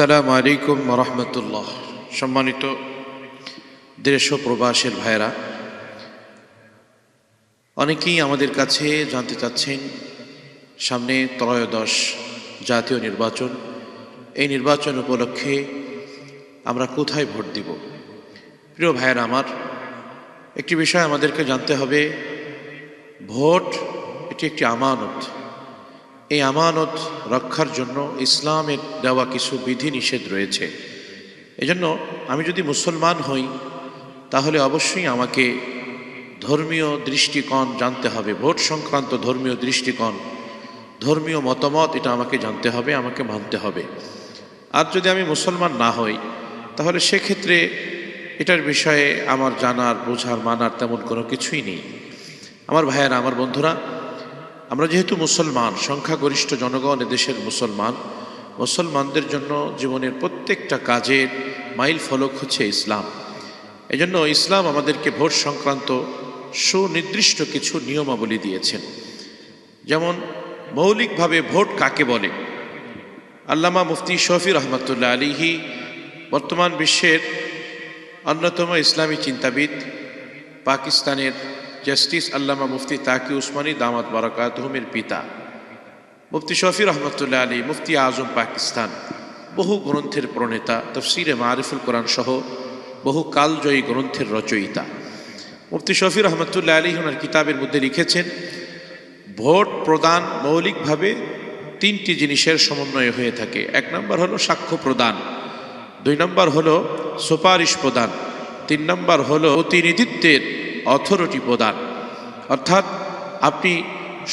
আসসালামু আলাইকুম রহমতুল্লাহ সম্মানিত দেশ প্রবাসের ভাইরা অনেকেই আমাদের কাছে জানতে চাচ্ছেন, সামনে ত্রয়োদশ জাতীয় নির্বাচন, এই নির্বাচন উপলক্ষে আমরা কোথায় ভোট দিব? প্রিয় ভাইয়েরা আমার, একটি বিষয় আমাদেরকে জানতে হবে, ভোট এটি একটি আমানত। এই আমানত রক্ষার জন্য ইসলামের দেওয়া কিছু বিধি নিষেধ রয়েছে। এজন্য আমি যদি মুসলমান হই, তাহলে অবশ্যই আমাকে ধর্মীয় দৃষ্টিকোণ জানতে হবে। ভোট সংক্রান্ত ধর্মীয় দৃষ্টিকোণ, ধর্মীয় মতামত, এটা আমাকে জানতে হবে, আমাকে মানতে হবে। আর যদি আমি মুসলমান না হই, তাহলে সেক্ষেত্রে এটার বিষয়ে আমার জানার, বোঝার, মানার তেমন কোনো কিছুই নেই। আমার ভাইয়েরা, আমার বন্ধুরা আমরা যেহেতু মুসলমান, সংখ্যাগরিষ্ঠ জনগণ এদেশের মুসলমান, মুসলমানদের জন্য জীবনের প্রত্যেকটা কাজের মাইল ফলক হচ্ছে ইসলাম। এজন্য ইসলাম আমাদেরকে ভোট সংক্রান্ত সুনির্দিষ্ট কিছু নিয়মাবলী দিয়েছেন। যেমন, মৌলিকভাবে ভোট কাকে বলে? আল্লামা মুফতি শফি রহমতুল্লাহ আলিহি বর্তমান বিশ্বের অন্যতম ইসলামী চিন্তাবিদ, পাকিস্তানের জাস্টিস আল্লামা মুফতি তাকি উসমানী দামাত বারাকাতহমের পিতা। মুফতি শফি রহমতুল্লাহ আলী মুফতি আজম পাকিস্তান। বহু গ্রন্থের প্রণেতা, তফসিরে মারিফুল কোরআন সহ বহু কালজয়ী গ্রন্থের রচয়িতা। মুফতি শফি রহমতুল্লাহ আলী ওনার কিতাবের মধ্যে লিখেছেন, ভোট প্রদান মৌলিকভাবে তিনটি জিনিসের সমন্বয় হয়ে থাকে। এক নম্বর হলো সাক্ষ্য প্রদান, দুই নম্বর হলো সুপারিশ প্রদান, তিন নম্বর হলো প্রতিনিধিত্বের অথরিটি প্রদান অর্থাৎ আপনি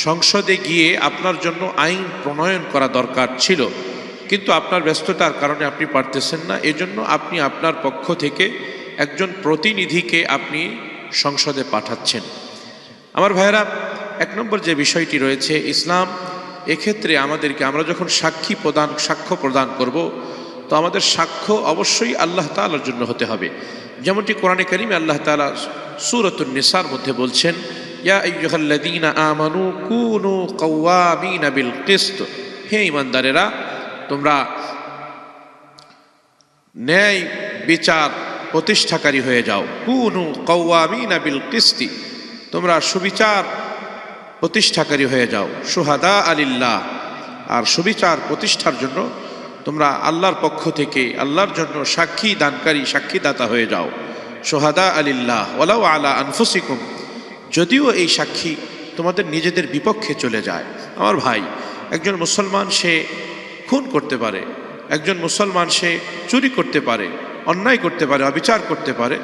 সংসদে গিয়ে আপনার জন্য আইন প্রণয়ন করা দরকার ছিল, কিন্তু আপনার ব্যস্ততার কারণে আপনি পারতেছেন না। এজন্য আপনি আপনার পক্ষ থেকে একজন প্রতিনিধিকে আপনি সংসদে পাঠাচ্ছেন। আমার ভাইয়েরা, এক নম্বর যে বিষয়টি রয়েছে, ইসলাম এক্ষেত্রে আমাদেরকে, আমরা যখন সাক্ষী প্রদান, সাক্ষ্য প্রদান করব, তো আমাদের সাক্ষ্য অবশ্যই আল্লাহ তালার জন্য হতে হবে। যেমনটি কোরআনে করিমে আল্লাহ তালা সুরতুল নিসার মধ্যে বলছেন, ইয়া আইয়ুহাল্লাযীনা আমানু কুনু কাওয়ামিনা বিল কিসত। হে ইমানদারেরা তোমরা ন্যায় বিচার প্রতিষ্ঠাকারী হয়ে যাও। কুনু কাওয়ামিনা বিল কিস্তি। তোমরা সুবিচার প্রতিষ্ঠাকারী হয়ে যাও। সুহাদা আলিল্লাহ। আর সুবিচার প্রতিষ্ঠার জন্য তোমরা আল্লাহর পক্ষ থেকে, আল্লাহর জন্য সাক্ষী দানকারী, সাক্ষীদাতা হয়ে যাও। সোহাদা আলিল্লাহ ওলাও আলা আনফুসিকুম। যদিও এই সাক্ষী তোমাদের নিজেদের বিপক্ষে চলে যায়। আমার ভাই, একজন মুসলমান সে খুন করতে পারে, একজন মুসলমান সে চুরি করতে পারে, অন্যায় করতে পারে, অবিচার করতে পারে,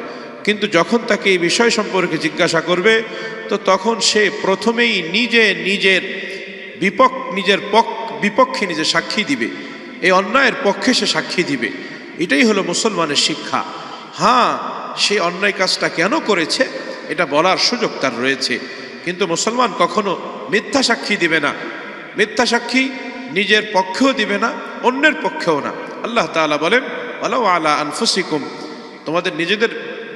কিন্তু যখন তাকে এই বিষয় সম্পর্কে জিজ্ঞাসা করবে, তো তখন সে প্রথমেই নিজে নিজের বিপক্ষ নিজের পক, বিপক্ষে নিজে সাক্ষী দিবে। এই অন্যায়ের পক্ষে সে সাক্ষী দিবে। এটাই হলো মুসলমানের শিক্ষা। হ্যাঁ সে অন্যায় কাজটা কেন করেছে? এটা বলার সুযোগ তার রয়েছে। কিন্তু মুসলমান কখনো মিথ্যা সাক্ষী দিবে না। মিথ্যা সাক্ষী নিজের পক্ষেও দিবে না, অন্যের পক্ষেও না। আল্লাহ তাআলা বলেন আলাউ আলা আনফুসিকুম। তোমাদের নিজেদের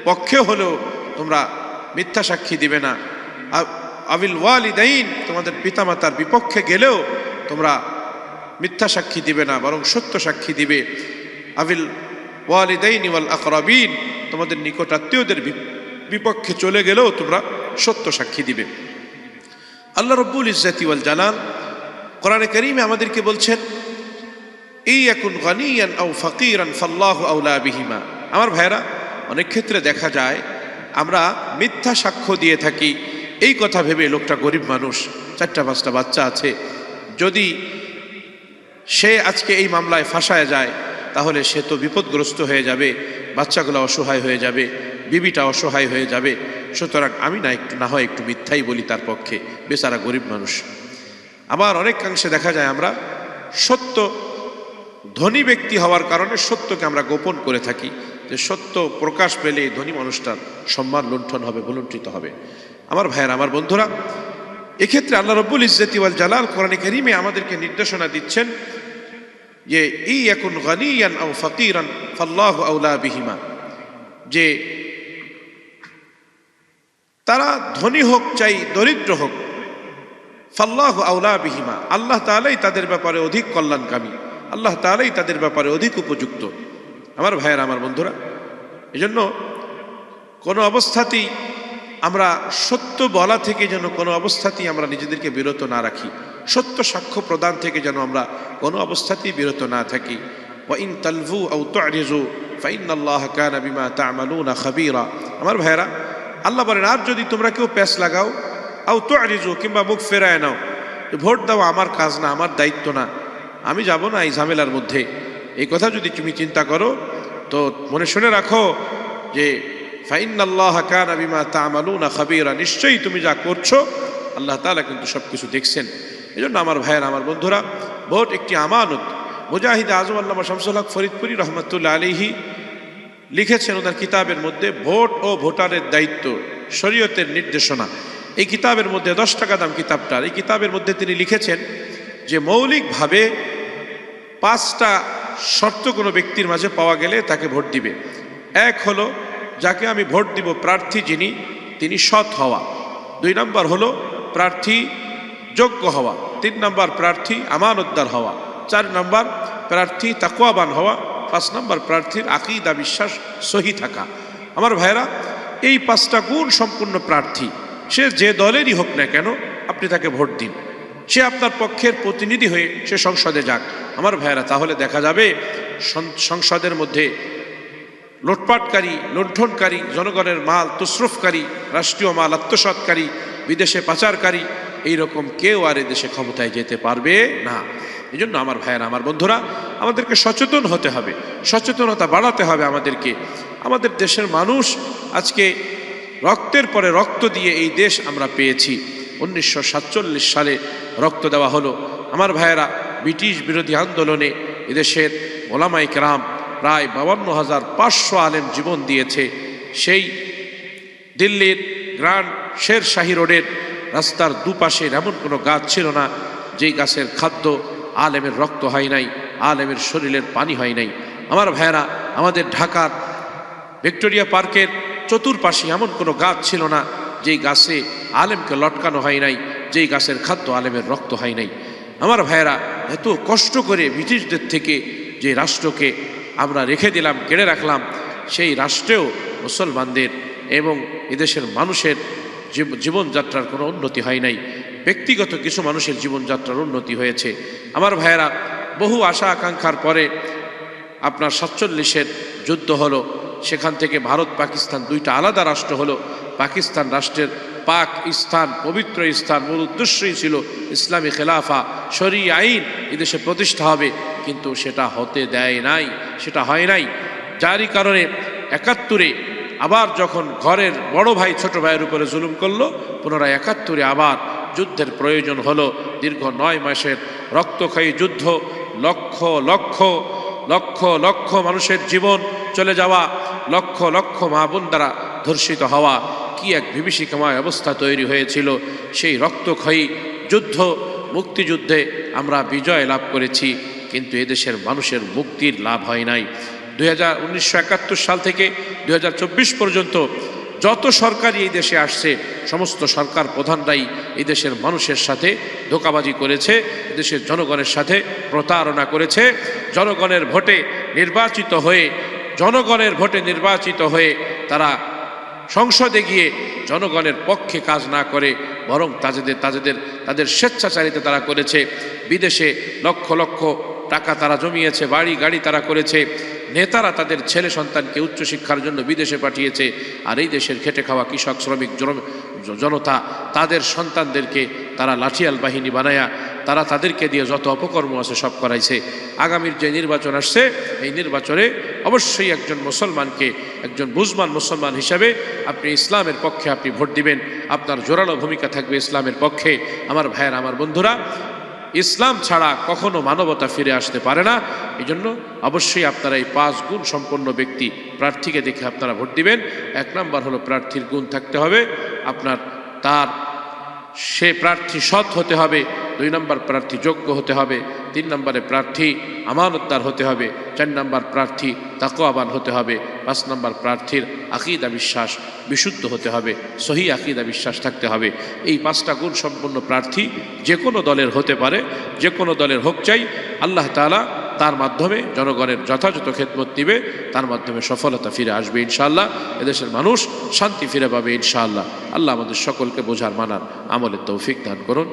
পক্ষে হলেও তোমরা মিথ্যা সাক্ষী দিবে না। আবিল ওয়ালিদাইন, তোমাদের পিতামাতার বিপক্ষে গেলেও তোমরা মিথ্যা সাক্ষী দিবে না, বরং সত্য সাক্ষী দিবে। আবিল ওয়ালিদাইন ওয়াল আকরাবিন, তোমাদের নিকট আত্মীয়দের বি- বিপক্ষে চলে গেলেও তোমরা সত্য সাক্ষী দিবে। আল্লাহ রব্বুল ইজ্জাতি ওয়াল জালাল কোরআনে করিমে আমাদেরকে বলছেন এই এখন গানিয়ান আও ফকিরান ফাল্লাহ আউলা বিহিমা। আমার ভাইরা অনেক ক্ষেত্রে দেখা যায়, আমরা মিথ্যা সাক্ষ্য দিয়ে থাকি। এই কথা ভেবে লোকটা গরিব মানুষ, চারটা পাঁচটা বাচ্চা আছে। যদি সে আজকে এই মামলায় ফাঁসায় যায় তাহলে সে তো বিপদগ্রস্ত হয়ে যাবে, বাচ্চাগুলো অসহায় হয়ে যাবে, বিবিটা অসহায় হয়ে যাবে। সুতরাং আমি না একটু, না হয় একটু মিথ্যাই বলি তার পক্ষে, বেচারা গরিব মানুষ। আবার অনেকাংশে দেখা যায় আমরা সত্য, ধনী ব্যক্তি হওয়ার কারণে সত্যকে আমরা গোপন করে থাকি। যে সত্য প্রকাশ পেলে ধনী মানুষটার সম্মান লুণ্ঠন হবে, ভুলুণ্ঠিত হবে। আমার ভাইয়ের, আমার বন্ধুরা, এক্ষেত্রে আল্লাহ রব্বুল ইজ্জতি ওয়াল জালাল কোরআনে করিমে আমাদেরকে নির্দেশনা দিচ্ছেন যে ই এখন গানিয়ান আও ফকিরান ফাল্লাহু আউলা বিহিমা। যে তারা ধনী হোক চাই দরিদ্র হোক, ফাল্লাহু আউলা বিহিমা। আল্লাহ তাআলাই তাদের ব্যাপারে অধিক কল্যাণকামী। আল্লাহ তালাই তাদের ব্যাপারে অধিক উপযুক্ত। আমার ভাইয়ের, আমার বন্ধুরা, এজন্য কোনো অবস্থাতেই আমরা সত্য বলা থেকে যেন কোনো অবস্থাতেই আমরা নিজেদেরকে বিরত না রাখি। সত্য সাক্ষ্য প্রদান থেকে যেন আমরা কোনো অবস্থাতেই বিরত না থাকি। ওয়াইন তালভু আউ তুরিজু ফাইন আল্লাহ কানা বিমা তা'মালুনা খাবীরা। আমার ভাইয়েরা, আল্লাহ বলেন, আর যদি তোমরা কেউ প্যাস লাগাও আউ তুরিজু, কিংবা মুখ ফেরায় নাও ভোট দাও আমার কাজ না, আমার দায়িত্ব না। আমি যাব না এই ঝামেলার মধ্যে। এই কথা যদি তুমি চিন্তা করো, তো মনে শুনে রাখো যে ফাইন আল্লাহ কান বিমা তামালুনা খাবিরা, নিশ্চয়ই তুমি যা করছ, আল্লাহ তালা কিন্তু সব কিছু দেখছেন। এই জন্য আমার ভাইয়ের, আমার বন্ধুরা ভোট একটি আমানত। মুজাহিদ আজম আল্লাহ শামসুল হক ফরিদপুরি রহমতুল্লাহ আলিহি লিখেছেন ওনার কিতাবের মধ্যে ভোট ও ভোটারের দায়িত্ব, শরীয়তের নির্দেশনা। এই কিতাবের মধ্যে দশ টাকা দাম কিতাবটার। এই কিতাবের মধ্যে তিনি লিখেছেন যে, মৌলিকভাবে পাঁচটা শর্ত কোনো ব্যক্তির মাঝে পাওয়া গেলে তাকে ভোট দিবে। এক হলো, যাকে আমি ভোট দিব প্রার্থী যিনি, তিনি সৎ হওয়া। দুই নম্বর হলো, প্রার্থী যোগ্য হওয়া, তিন নম্বর প্রার্থী আমানতদার হওয়া, চার নম্বর প্রার্থী তাকুয়াবান হওয়া, পাঁচ নম্বর প্রার্থীর আকিদা বিশ্বাস সহি থাকা। আমার ভাইরা এই পাঁচটা গুণ সম্পূর্ণ প্রার্থী, সে যে দলেরই হোক না কেন আপনি তাকে ভোট দিন। সে আপনার পক্ষের প্রতিনিধি হয়ে সে সংসদে যাক। আমার ভাইয়েরা, তাহলে দেখা যাবে সংসদের মধ্যে লুটপাটকারী, লুণ্ঠনকারী, জনগণের মাল তুসরুফকারী, রাষ্ট্রীয় মাল আত্মসাৎকারী, বিদেশে পাচারকারী এই রকম কেউ আর দেশে ক্ষমতায় যেতে পারবে না। এই জন্য আমার ভাইয়েরা, আমার বন্ধুরা, আমাদেরকে সচেতন হতে হবে। সচেতনতা বাড়াতে হবে আমাদেরকে। আমাদের দেশের মানুষ আজকে রক্তের পরে রক্ত দিয়ে এই দেশ আমরা পেয়েছি। উনিশশো সাতচল্লিশ সালে রক্ত দেওয়া হলো। আমার ভাইয়েরা, ব্রিটিশ বিরোধী আন্দোলনে এদেশের ওলামাই কেরাম প্রায় বাবান্ন হাজার পাঁচশো আলেম জীবন দিয়েছে। সেই দিল্লির গ্র্যান্ড শের শাহী রোডের রাস্তার দুপাশের এমন কোনো গাছ ছিল না, যেই গাছের খাদ্য আলেমের রক্ত হয় নাই, আলেমের শরীরের পানি হয় নাই। আমার ভাইয়েরা, আমাদের ঢাকার ভিক্টোরিয়া পার্কের চতুর্পাশে এমন কোনো গাছ ছিল না, যেই গাছে আলেমকে লটকানো হয় নাই, যেই গাছের খাদ্য আলেমের রক্ত হয় নাই। আমার ভাইয়েরা, এত কষ্ট করে ব্রিটিশদের থেকে যে রাষ্ট্রকে আমরা রেখে দিলাম, কেড়ে রাখলাম, সেই রাষ্ট্রেও মুসলমানদের এবং এদেশের মানুষের জীবনযাত্রার কোনো উন্নতি হয় নাই। ব্যক্তিগত কিছু মানুষের জীবনযাত্রার উন্নতি হয়েছে। আমার ভাইয়েরা, বহু আশা আকাঙ্ক্ষার পরে আপনার সাতচল্লিশের যুদ্ধ হলো। সেখান থেকে ভারত, পাকিস্তান দুইটা আলাদা রাষ্ট্র হলো। পাকিস্তান রাষ্ট্রের পাক স্থান, পবিত্র স্থান, মূল উদ্দেশ্যই ছিল ইসলামী খেলাফা, শরী আইন এদেশে প্রতিষ্ঠা হবে। কিন্তু সেটা হতে দেয় নাই, সেটা হয় নাই। যারই কারণে একাত্তরে আবার যখন ঘরের বড় ভাই ছোট ভাইয়ের উপরে জুলুম করল, পুনরায় একাত্তরে আবার যুদ্ধের প্রয়োজন হলো। দীর্ঘ নয় মাসের রক্তক্ষয়ী যুদ্ধ, লক্ষ লক্ষ লক্ষ লক্ষ মানুষের জীবন চলে যাওয়া, লক্ষ লক্ষ মা বোন দ্বারা ধর্ষিত হওয়া। কি এক বিভীষিকাময় অবস্থা তৈরি হয়েছিল। সেই রক্তক্ষয়ী যুদ্ধ, মুক্তিযুদ্ধে আমরা বিজয় লাভ করেছি, কিন্তু এদেশের মানুষের মুক্তির লাভ হয় নাই। দুই সাল থেকে দু হাজার চব্বিশ পর্যন্ত যত সরকারই এই দেশে আসছে, সমস্ত সরকার প্রধানরাই এই দেশের মানুষের সাথে ধোকাবাজি করেছে, দেশের জনগণের সাথে প্রতারণা করেছে। জনগণের ভোটে নির্বাচিত হয়ে, জনগণের ভোটে নির্বাচিত হয়ে তারা সংসদে গিয়ে জনগণের পক্ষে কাজ না করে, বরং তাদের তাদের তাদের স্বেচ্ছাচারিতা তারা করেছে। বিদেশে লক্ষ লক্ষ টাকা তারা জমিয়েছে, বাড়ি, গাড়ি তারা করেছে। নেতারা তাদের ছেলে সন্তানকে উচ্চশিক্ষার জন্য বিদেশে পাঠিয়েছে, আর এই দেশের খেটে খাওয়া কৃষক, শ্রমিক, জন- জনতা তাদের সন্তানদেরকে তারা লাঠিয়াল বাহিনী বানায়া, তারা তাদেরকে দিয়ে যত অপকর্ম আছে সব করাইছে। আগামীর যে নির্বাচন আসছে, এই নির্বাচনে অবশ্যই একজন মুসলমানকে, একজন বুজমান মুসলমান হিসাবে আপনি ইসলামের পক্ষে আপনি ভোট দিবেন। আপনার জোরালো ভূমিকা থাকবে ইসলামের পক্ষে। আমার ভাইয়ের, আমার বন্ধুরা ইসলাম ছাড়া কখনো মানবতা ফিরে আসতে পারে না। এই জন্য অবশ্যই আপনারা এই পাঁচ গুণ সম্পন্ন ব্যক্তি প্রার্থীকে দেখে আপনারা ভোট দিবেন। এক নম্বর হলো প্রার্থীর গুণ থাকতে হবে। আপনার তার সে প্রার্থী সৎ হতে হবে। দুই নম্বর প্রার্থী যোগ্য হতে হবে, তিন নম্বরে প্রার্থী আমানতদার হতে হবে, চার নম্বর প্রার্থী তাকোয়াবান হতে হবে, পাঁচ নম্বর প্রার্থীর আকিদা বিশ্বাস বিশুদ্ধ হতে হবে, সহি আকিদা বিশ্বাস থাকতে হবে। এই পাঁচটা গুণ সম্পন্ন প্রার্থী যে কোনো দলের হতে পারে যে কোনো দলের হোক চাই, আল্লাহ তাআলা তার মাধ্যমে জনগণের যথাযথ খেদমত দিবে, তার মাধ্যমে সফলতা ফিরে আসবে ইনশাআল্লাহ, এদেশের মানুষ শান্তি ফিরে পাবে ইনশাআল্লাহ। আল্লাহ আমাদের সকলকে বোঝার, মানার, আমলের তৌফিক দান করুন।